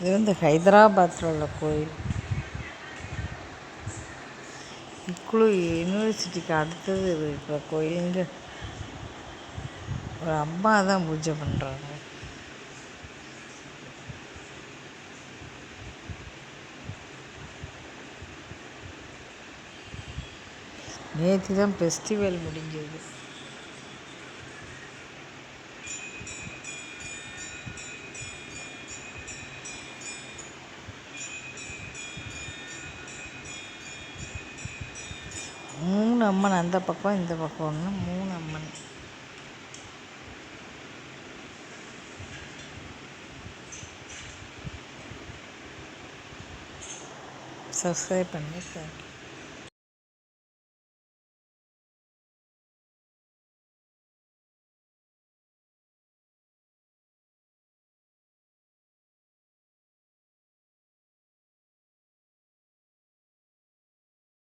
இது வந்து ஹைதராபாத்தில் உள்ள கோயில். இக்குழு யூனிவர்சிட்டிக்கு அடுத்தது இருக்கிற கோயில் ஒரு அம்மா தான் பூஜை பண்ணுறாங்க நேற்று தான் ஃபெஸ்டிவல் முடிஞ்சது. மூணு அம்மன் அந்த பக்கம் இந்த பக்கம் ஒன்று மூணு அம்மன். சப்ஸ்கிரைப் பண்ணி தேங்க்யூ